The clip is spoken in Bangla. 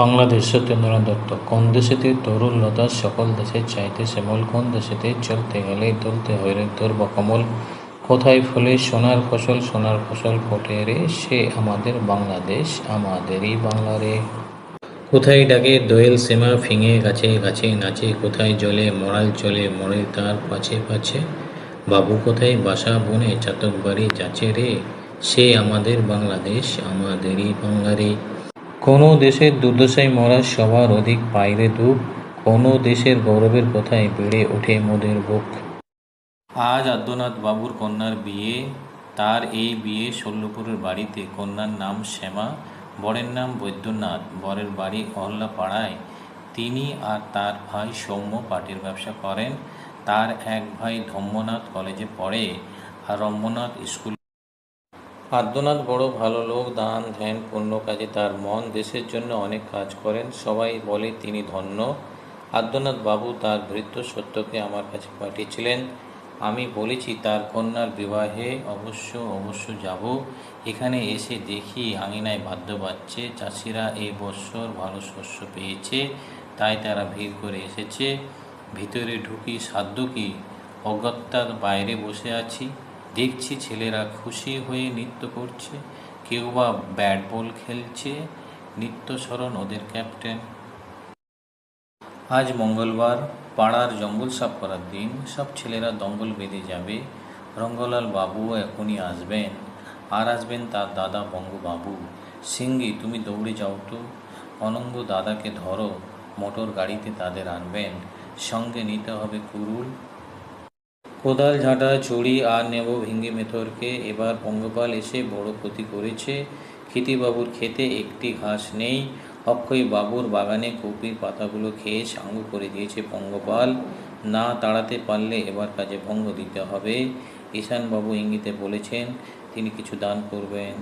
বাংলাদেশ সত্যেন্দ্রনাথ দত্ত কোন দেশেতে তরুণ লতা সকল দেশের চাইতে শ্যামল, কোন দেশেতে চলতে গেলে তুলতে হইলে তোর বা কমল কোথায় ফলে সোনার ফসল সোনার ফসল ফোটে রে? সে আমাদের বাংলাদেশ, আমাদেরই বাংলা রে। কোথায় ডাকে দোয়েল সীমা, ফিঙে গাছে গাছে নাচে? কোথায় জলে মরাল চলে মরে তার পাছে পাছে? বাবু কোথায় বাসা বনে চাতক বাড়ি যাচে রে? সে আমাদের বাংলাদেশ, আমাদেরই বাংলা রে। কোনো দেশের দুর্দশায় মরা সবার অধিক পাইরে দুঃখ, কোনো দেশের গৌরবের কথায় বেড়ে ওঠে মোদের বুক। আজ আদ্যনাথ বাবুর কন্যার বিয়ে, তার এই বিয়ে শল্যপুরের বাড়িতে। কন্যার নাম শ্যামা, বরের নাম বৈদ্যনাথ, বরের বাড়ি অহল্লা পাড়ায় তিনি আর তার ভাই সৌম্য পাটের ব্যবসা করেন। তার এক ভাই ধম্মনাথ কলেজে পড়ে, আর রম্যনাথ স্কুল আদ্যনাথ বড় ভালো লোক, দান, ধ্যান, পুণ্য কাজে তার মন। দেশের জন্য অনেক কাজ করেন। সবাই বলে তিনি ধন্য। আদ্যনাথ বাবু তার ভৃত্য সত্যকে আমার কাছে পাঠিয়েছিলেন। আমি বলেছি, তার কন্যার বিবাহে অবশ্য অবশ্য যাব। এখানে এসে দেখি আঙিনায় বাদ্য বাজছে। চাষিরা এই বৎসর ভালো শস্য পেয়েছে, তাই তারা ভিড় করে এসেছে। ভিতরে ঢুকি, সাধ্য কি? অগত্যার বাইরে বসে আছি। দেখছি ছেলেরা খুশি হয়ে নৃত্য করছে, কেউ বা ব্যাট বল খেলছে নিত্যস্মরণ ওদের ক্যাপ্টেন। আজ মঙ্গলবার, পাড়ার জঙ্গল সাফ করার দিন, সব ছেলেরা দঙ্গল বেঁধে যাবে। রঙ্গলাল বাবুও এখনই আসবেন। আর আসবেন তার দাদা বঙ্গবাবু। সিঙ্গি, তুমি দৌড়ে যাও তো। অনঙ্গ দাদাকে ধরো, মোটর গাড়িতে তাদের আনবেন। সঙ্গে নিতে হবে কুরুল। কোদাল, ঝাঁটা, ছুরি আর নেব ভেঙ্গে মেথরকে। এবার পঙ্গপাল এসে বড় ক্ষতি করেছে। ক্ষিতিবাবুর খেতে একটি ঘাস নেই। অক্ষয় বাবুর বাগানে কপির পাতাগুলো খেয়ে সাঙ্গ করে দিয়েছে পঙ্গপাল। না তাড়াতে পারলে এবার কাজে ভঙ্গ দিতে হবে। ঈশানবাবু ইঙ্গিতে বলেছেন, তিনি কিছু দান করবেন।